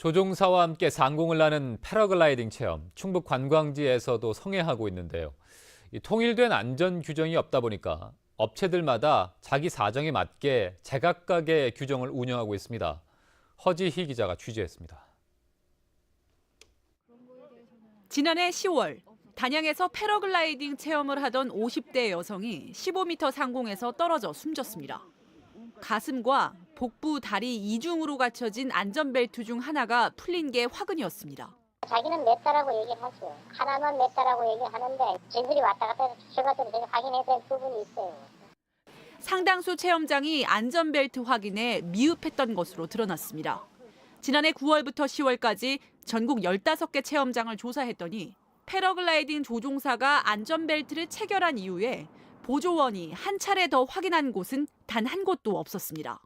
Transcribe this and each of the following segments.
조종사와 함께 상공을 나는 패러글라이딩 체험, 충북 관광지에서도 성행하고 있는데요. 이 통일된 안전 규정이 없다 보니까 업체들마다 자기 사정에 맞게 제각각의 규정을 운영하고 있습니다. 허지희 기자가 취재했습니다. 지난해 10월 단양에서 패러글라이딩 체험을 하던 50대 여성이 15m 상공에서 떨어져 숨졌습니다. 가슴과 복부, 다리 이중으로 갖춰진 안전벨트 중 하나가 풀린 게 화근이었습니다. 자기는 냈다라고 얘기를 하죠. 하나만 냈다라고 얘기하는데 쟤들이 왔다 갔다 해서 주셔가지고 제가 확인해야 될 부분이 있어요. 상당수 체험장이 안전벨트 확인에 미흡했던 것으로 드러났습니다. 지난해 9월부터 10월까지 전국 15개 체험장을 조사했더니 패러글라이딩 조종사가 안전벨트를 체결한 이후에 보조원이 한 차례 더 확인한 곳은 단 한 곳도 없었습니다.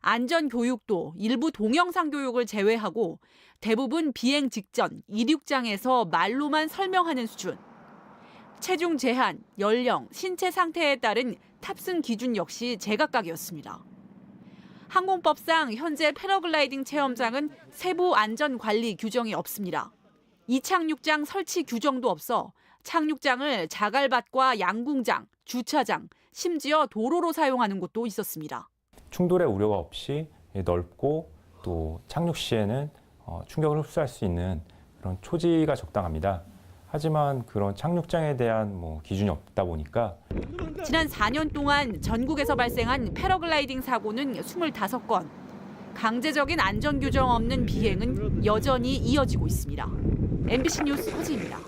안전 교육도 일부 동영상 교육을 제외하고 대부분 비행 직전 이륙장에서 말로만 설명하는 수준. 체중 제한, 연령, 신체 상태에 따른 탑승 기준 역시 제각각이었습니다. 항공법상 현재 패러글라이딩 체험장은 세부 안전 관리 규정이 없습니다. 이착륙장 설치 규정도 없어 착륙장을 자갈밭과 양궁장, 주차장, 심지어 도로로 사용하는 곳도 있었습니다. 충돌의 우려가 없이 넓고 또 착륙 시에는 어, 충격을 흡수할 수 있는 그런 초지가 적당합니다. 하지만 그런 착륙장에 대한 뭐 기준이 없다 보니까 지난 4년 동안 전국에서 발생한 패러글라이딩 사고는 25건. 강제적인 안전 규정 없는 비행은 여전히 이어지고 있습니다. MBC 뉴스 허지입니다.